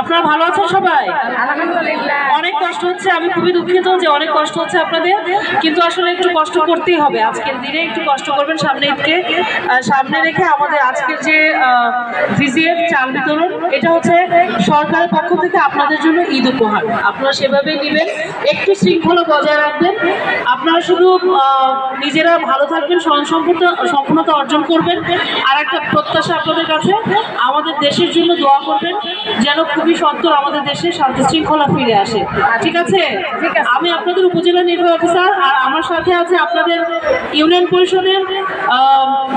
আপনারা ভালো আছেন সবাই? অনেক কষ্ট হচ্ছে আমি খুবই দুঃখিত যে অনেক কষ্ট হচ্ছে আপনাদের কিন্তু আসলে একটু কষ্ট করতেই হবে। আজকের দিনে একটু কষ্ট করবেন সামনে ঈদকে সামনে রেখে আমাদের আজকের যে ভিজিএফ চাল বিতরণ এটা হচ্ছে সরকারের পক্ষ থেকে আপনাদের জন্য ঈদ উপহার। আপনারা সেভাবে নেবেন একটু শৃঙ্খলা বজায় রাখবেন। আপনারা শুধু নিজেরা ভালো থাকবেন স্বয়ংসম্পূর্ণ সম্পূর্ণতা অর্জন করবেন। আর একটা প্রত্যাশা আপনাদের কাছে আমাদের দেশের জন্য দোয়া করবেন যেন খুবই সত্তর আমাদের দেশে শান্তি শৃঙ্খলা ফিরে আসে। ঠিক আছে। আমি আপনাদের উপজেলা নির্বাহী অফিসার আর আমার সাথে আছে আপনাদের ইউনিয়ন পরিষদের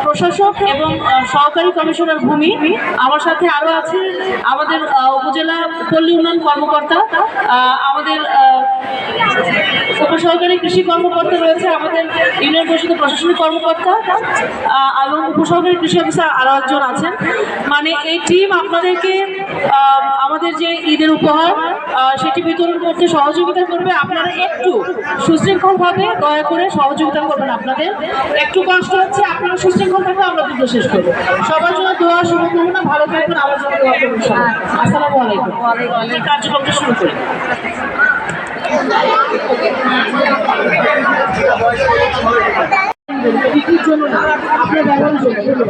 প্রশাসক এবং সহকারী কমিশনার ভূমি আমার সাথে আরও আছে আমাদের উপজেলা পল্লী উন্নয়ন কর্মকর্তা আমাদের উপসহকারী কৃষি কর্মকর্তা রয়েছে আমাদের ইউনিয়ন পরিষদের প্রশাসনিক কর্মকর্তা এবং উপসহকারী কৃষি অফিসার আরও একজন আছেন। মানে এই টিম আপনাদেরকে আমাদের যে ঈদের উপহার সেটি বিতরণ করতে সহযোগিতা করবে। আপনারা একটু সুশৃঙ্খলভাবে দয়া করে সহযোগিতা করবেন আপনাদের। একটু কষ্ট হচ্ছে আপনারা সুশৃঙ্খল থাকলে আমরা দ্রুত শেষ করব। সবার জন্য দোয়া শুভকামনা ভালো থাকবেন আমার জন্য দোয়া করবেন। আসসালামু আলাইকুম। কার্যক্রমটা শুরু করি। জন্য আপনার জন্য ধন্যবাদ।